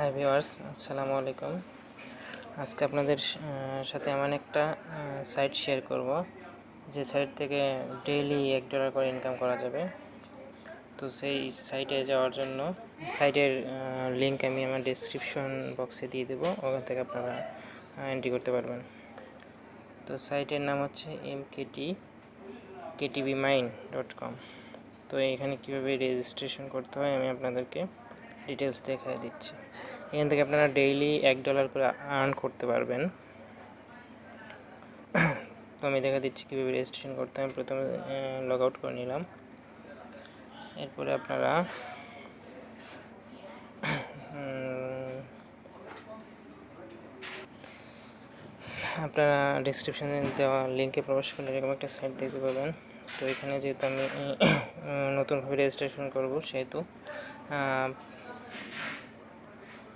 High viewers আসসালামু আলাইকুম আজকে আপনাদের সাথে এমন একটা সাইট শেয়ার করব, যে সাইট থেকে ডেইলি এক ডলার করে ইনকাম করা যাবে। তো সেই সাইটে যাওয়ার জন্য সাইটের লিংক আমি আমার ডিসক্রিপশন বক্সে দিয়ে দেবো, ওখান থেকে আপনারা এন্ট্রি করতে পারবেন। তো সাইটের নাম হচ্ছে M KT KTV mine dot com তো এখানে কীভাবে রেজিস্ট্রেশন করতে হয়, আমি আপনাদেরকে ডিটেলস দেখাই দিচ্ছি। এখান থেকে আপনারা ডেইলি এক ডলার করে আর্ন করতে পারবেন। তো আমি দেখা দিচ্ছি কীভাবে রেজিস্ট্রেশন করতে হয়। প্রথমে লগ আউট করে নিলাম। এরপরে আপনারা আপনারা ডিসক্রিপশনে দেওয়া লিঙ্কে প্রবেশ করলে এরকম একটা সাইট দেখতে পাবেন। তো এখানে যেহেতু আমি নতুনভাবে রেজিস্ট্রেশন করব, সেহেতু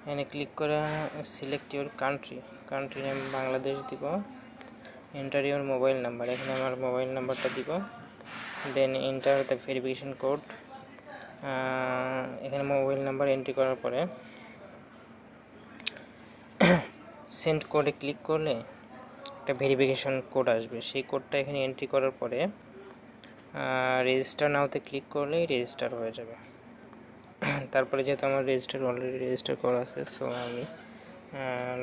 এখানে ক্লিক করে select your country country name Bangladesh দিব এন্টার ইউর মোবাইল নাম্বার এখানে আমার মোবাইল নাম্বারটা দিব then enter the verification code এখানে মোবাইল নাম্বার এন্ট্রি করার পরে সেন্ড কোডে ক্লিক করলে একটা ভেরিফিকেশন কোড আসবে। সেই কোডটা এখানে এন্ট্রি করার পরে রেজিস্টার নাওতে ক্লিক করলেই রেজিস্টার হয়ে যাবে। তারপরে যেহেতু আমার রেজিস্টার অলরেডি রেজিস্টার করা আছে সো আমি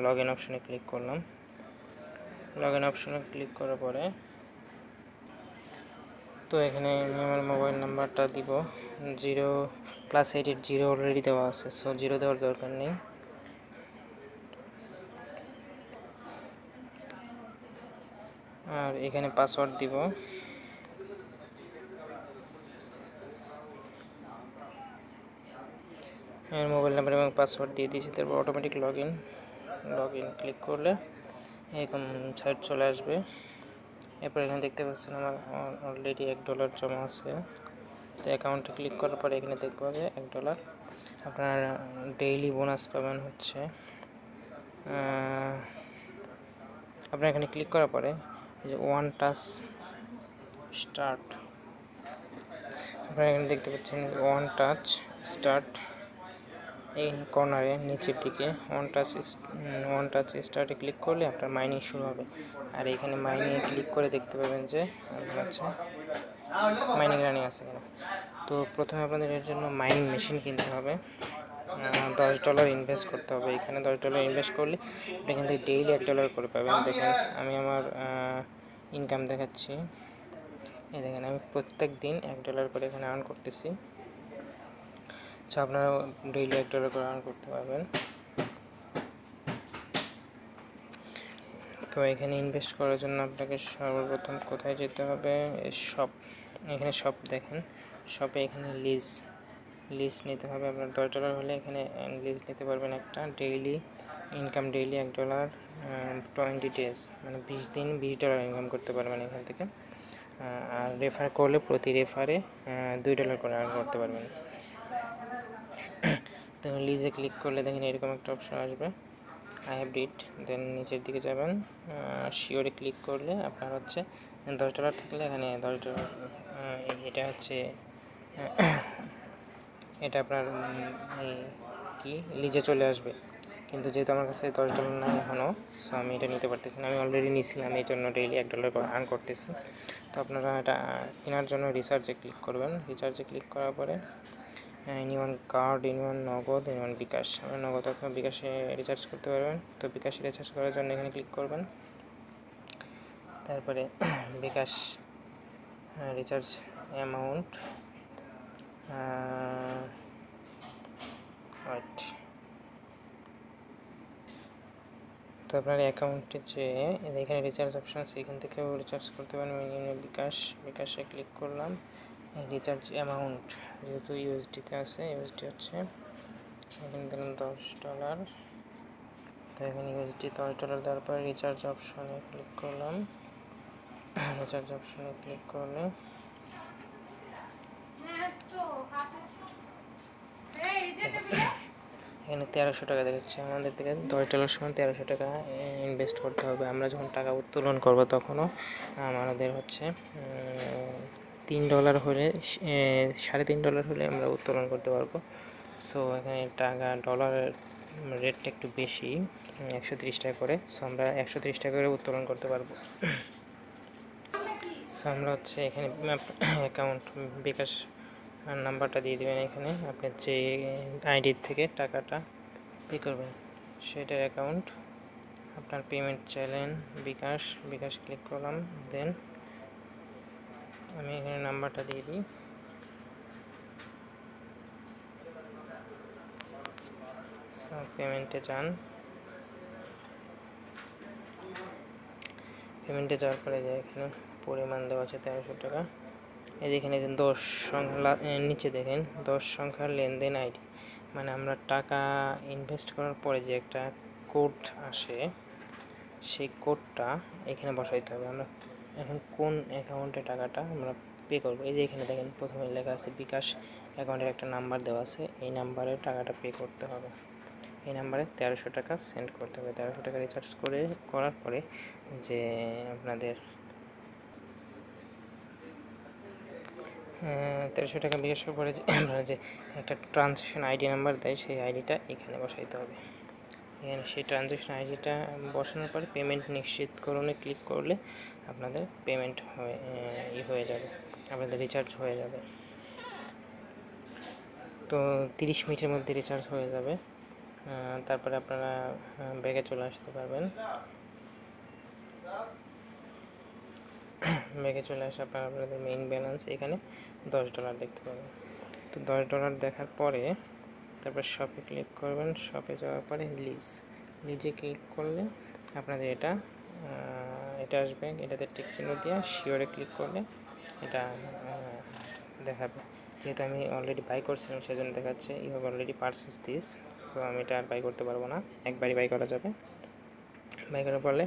লগ ইন অপশানে ক্লিক করলাম। লগ ইন অপশানে ক্লিক করার পরে, তো এখানে আমি আমার মোবাইল নাম্বারটা দিব। Zero plus eight zero already দেওয়া আছে সো জিরো দেওয়ার দরকার নেই। আর এখানে পাসওয়ার্ড দিব। মোবাইল নাম্বার এবং পাসওয়ার্ড দিয়ে দিয়েছি, তারপর automatic log in log in click করলে এরকম সাইট চলে আসবে। এরপর এখানে দেখতে পাচ্ছেন আমার অলরেডি এক ডলার জমা আছে। তো অ্যাকাউন্টে ক্লিক করার পরে এখানে দেখব যে এক ডলার আপনার ডেইলি বোনাস পাবেন হচ্ছে। আপনার এখানে ক্লিক করার পরে যে ওয়ান টাচ স্টার্ট আপনারা এখানে দেখতে পাচ্ছেন ওয়ান টাচ স্টার্ট এই কর্নারে নিচের দিকে ওয়ান টাচ ওয়ান টাচ স্টার্টে ক্লিক করলে আপনার মাইনিং শুরু হবে। আর এখানে মাইনিংয়ে ক্লিক করে দেখতে পাবেন যে হচ্ছে মাইনিং রানিং আছে এখানে তো প্রথমে আপনাদের এর জন্য মাইনিং মেশিন কিনতে হবে। দশ ডলার ইনভেস্ট করতে হবে। এখানে দশ ডলার ইনভেস্ট করলে এখান থেকে ডেইলি এক ডলার করে পাবেন। দেখেন, আমি আমার ইনকাম দেখাচ্ছি। এই দেখেন, আমি প্রত্যেক দিন এক ডলার করে এখানে আর্ন করতেছি। আচ্ছা আপনারা ডেইলি এক ডলার করে আর্ন করতে পারবেন। তো এখানে ইনভেস্ট করার জন্য আপনাকে সর্বপ্রথম কোথায় যেতে হবে? শপ এখানে শপ দেখেন। শপে এখানে লিজ লিজ নিতে হবে আপনার দশ ডলার হলে এখানে লিজ নিতে পারবেন একটা ডেইলি ইনকাম ডেইলি এক ডলার টোয়েন্টি ডেজ মানে বিশ দিন বিশ ডলার ইনকাম করতে পারবেন এখান থেকে। আর রেফার করলে প্রতি রেফারে দুই ডলার করে আর্ন করতে পারবেন। তো লিজে ক্লিক করলে দেখেন এরকম একটা অপশন আসবে। আই হ্যাভ ডিট দেন নিচের দিকে যাবেন। শিওরে ক্লিক করলে আপনার হচ্ছে দশ ডলার থাকলে এখানে দশ ডলার এটা হচ্ছে, এটা আপনার কি লিজে চলে আসবে। কিন্তু যেহেতু আমার কাছে দশ ডলার নাই এখনও সো আমি এটা নিতে পারতেছি না। আমি অলরেডি নিয়েছিলাম, এই জন্য ডেইলি এক ডলার আর্ন করতেছি। তো আপনারা এটা কেনার জন্য রিচার্জে ক্লিক করবেন। রিচার্জে ক্লিক করার পরে anyone card anyone Nagad anyone bKash. আপনারা নগদ অথবা বিকাশে রিচার্জ করতে পারবেন। তো বিকাশে রিচার্জ করার জন্য এখানে ক্লিক করবেন। তারপরে বিকাশ রিচার্জ অ্যামাউন্ট তো আপনার অ্যাকাউন্টে যে, এখানে রিচার্জ অপশান আছে এখান থেকেও রিচার্জ করতে পারেন বিকাশ, বিকাশে ক্লিক করলাম। রিচার্জ অ্যামাউন্ট যেহেতু ইউএসডিতে আছে ইউএসডি হচ্ছে এখানে দিলাম দশ ডলার তো এখানে ইউএসডি দশ ডলার দেওয়ার পরে রিচার্জ অপশনে ক্লিক করলাম। রিচার্জ অপশনে ক্লিক করলে এখানে তেরোশো টাকা দেখাচ্ছে। আমাদের থেকে দশ ডলার সময় তেরোশো টাকা ইনভেস্ট করতে হবে। আমরা যখন টাকা উত্তোলন করব তখনও আমাদের হচ্ছে তিন ডলার হলে সাড়ে তিন ডলার হলে আমরা উত্তোলন করতে পারব। সো এখানে টাকা ডলারের রেটটা একটু বেশি একশো তিরিশ টাকা করে। সো আমরা একশো তিরিশ টাকা করে উত্তোলন করতে পারব। সো আমরা হচ্ছে এখানে অ্যাকাউন্ট বিকাশ নাম্বারটা দিয়ে দেবেন এখানে। আপনার যে আইডির থেকে টাকাটা পে করবেন, সেটার অ্যাকাউন্ট আপনার পেমেন্ট চাইলেন বিকাশ বিকাশ ক্লিক করলাম দেন আমি এখানে নাম্বারটা দিয়ে দিই। পেমেন্টে যান। পেমেন্টে যাওয়ার পরে যে এখানে পরিমাণ দেওয়া আছে তেরোশো টাকা। এই যে এখানে দশ সংখ্যা নিচে দেখেন, দশ সংখ্যার লেনদেন আইডি। মানে আমরা টাকা ইনভেস্ট করার পরে যে একটা কোড আসে, সেই কোডটা এখানে বসাইতে হবে। আমরা এখন কোন অ্যাকাউন্টে টাকাটা আমরা পে করব? এই যে এখানে দেখেন প্রথমে লেখা আছে বিকাশ অ্যাকাউন্টের একটা নাম্বার দেওয়া আছে। এই নাম্বারে টাকাটা পে করতে হবে। এই নাম্বারে তেরোশো টাকা সেন্ড করতে হবে। তেরোশো টাকা রিচার্জ করে, করার পরে যে আপনাদের তেরোশো টাকা বিকাশের পরে যে আপনারা যে একটা ট্রানজেকশন আইডি নাম্বার দেয়, সেই আইডিটা এখানে বসাইতে হবে। এখানে সেই ট্রানজেকশন আইডিটা বসানোর পরে পেমেন্ট নিশ্চিতকরণে ক্লিক করলে আপনাদের পেমেন্ট হয়ে ই হয়ে যাবে, আপনাদের রিচার্জ হয়ে যাবে। তো তিরিশ মিনিটের মধ্যে রিচার্জ হয়ে যাবে। তারপরে আপনারা ব্যাগে চলে আসতে পারবেন। ব্যাগে চলে আসে আপনারা আপনাদের মেইন ব্যালেন্স এখানে দশ ডলার দেখতে পাবেন। তো দশ ডলার দেখার পরে তারপর শপে ক্লিক করবেন শপে যাওয়ার পরে লিজ লিজে ক্লিক করলে আপনাদের এটা এটা আসবে। এটাতে টিক চিহ্ন দিয়ে শিওরে ক্লিক করলে এটা দেখাবে। যেহেতু আমি অলরেডি বাই করছিলাম, সেজন্য দেখাচ্ছে you have already purchase this তো আমি এটা আর বাই করতে পারব না। একবারই বাই করা যাবে। বাই করার পরে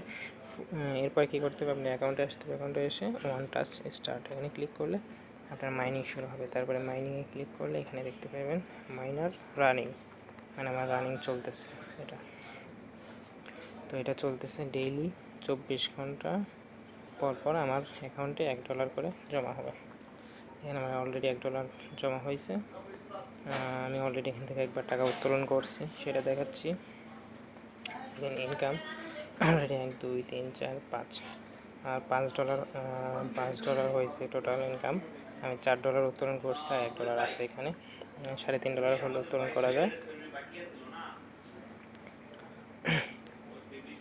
এরপর কী করতে হবে? আপনি অ্যাকাউন্টে আসতে হবে। অ্যাকাউন্টে এসে ওয়ান টাচ স্টার্ট এখানে ক্লিক করলে আপনার মাইনিং শুরু হবে। তারপরে মাইনিংয়ে ক্লিক করলে এখানে দেখতে পাবেন মাইনার রানিং মানে আমার রানিং চলতেছে এটা। তো এটা চলতেছে ডেইলি চব্বিশ ঘণ্টা পর পর আমার অ্যাকাউন্টে এক ডলার করে জমা হবে। এখানে আমার অলরেডি এক ডলার জমা হয়েছে। আমি অলরেডি এখান থেকে একবার টাকা উত্তোলন করছি, সেটা দেখাচ্ছি। ইনকাম অলরেডি এক, দুই, তিন, চার, পাঁচ। আর পাঁচ ডলার পাঁচ ডলার হয়েছে টোটাল ইনকাম আমি চার ডলার উত্তোলন করছি আর এক ডলার আছে এখানে। সাড়ে তিন ডলার হলে উত্তোলন করা যায়।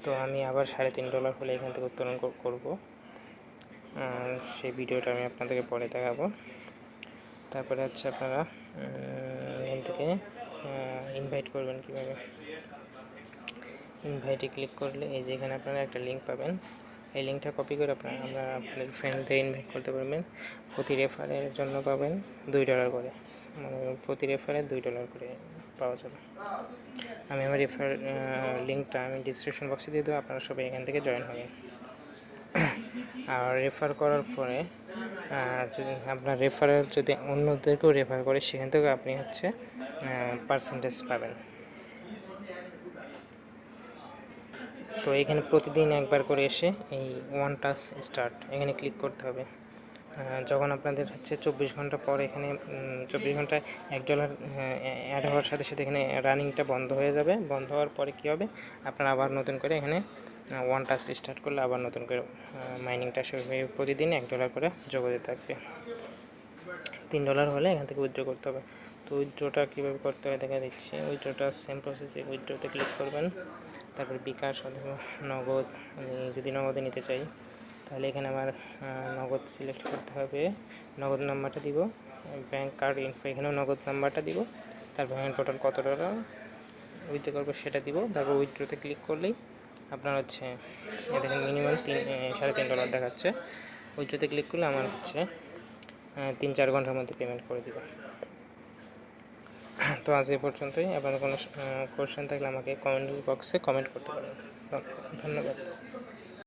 তো আমি আবার সাড়ে তিন ডলার হলে এখান থেকে উত্তোলন করব। সেই ভিডিওটা আমি আপনাদেরকে পরে দেখাবো। তারপরে হচ্ছে আপনারা এখান থেকে ইনভাইট করবেন কীভাবে? ইনভাইটে ক্লিক করলে এই যে এখানে আপনারা একটা লিঙ্ক পাবেন। এই লিঙ্কটা কপি করে আপনারা আমরা আপনাদের ফ্রেন্ডদের ইনভাইট করতে পারবেন। প্রতি রেফারের জন্য পাবেন দুই ডলার করে। মানে প্রতি রেফারে দুই ডলার করে পাওয়া যাবে। আমি আমার রেফার লিঙ্কটা আমি ডিসক্রিপশন বক্সে দিয়ে দেবো, আপনারা সবাই এখান থেকে জয়েন হবেন। আর রেফার করার পরে যদি আপনার রেফারের যদি অন্যদেরকেও রেফার করে, সেখান থেকে আপনি হচ্ছে পার্সেন্টেজ পাবেন। তো এখানে প্রতিদিন একবার করে এসে এই ওয়ান টাচ স্টার্ট এখানে ক্লিক করতে হবে। যখন আপনাদের হচ্ছে চব্বিশ ঘণ্টা পর এখানে চব্বিশ ঘন্টায় এক ডলার অ্যাড হওয়ার সাথে সাথে এখানে রানিংটা বন্ধ হয়ে যাবে। বন্ধ হওয়ার পরে কী হবে? আপনারা আবার নতুন করে এখানে ওয়ান টাচ স্টার্ট করলে আবার নতুন করে মাইনিংটা শুরু হয়ে প্রতিদিন এক ডলার করে যোগ হতে থাকবে। তিন ডলার হলে এখান থেকে উইথড্র করতে হবে। তো উইথড্রটা কীভাবে করতে হয় দেখা দিচ্ছি। উইথড্রটা সেম প্রসেসে উইথড্রোতে ক্লিক করবেন। তারপরে বিকাশ অথবা নগদ, আমি যদি নগদে নিতে চাই, তাহলে এখানে আমার নগদ সিলেক্ট করতে হবে। নগদ নাম্বারটা দিব ব্যাঙ্ক কার্ড ইনফো এখানেও নগদ নাম্বারটা দিব। তারপর এখানে টোটাল কত টাকা উইথড্র করব সেটা দিব। তারপর উইথড্রোতে ক্লিক করলেই আপনার হচ্ছে দেখেন মিনিমাম তিন সাড়ে তিন ডলার দেখাচ্ছে। উইথড্রোতে ক্লিক করলে আমার হচ্ছে তিন চার ঘণ্টার মধ্যে পেমেন্ট করে দেবে। তো আজ এই পর্যন্তই। আপনাদের কোনো কোশ্চেন থাকলে আমাকে কমেন্ট বক্সে কমেন্ট করতে পারেন। ধন্যবাদ।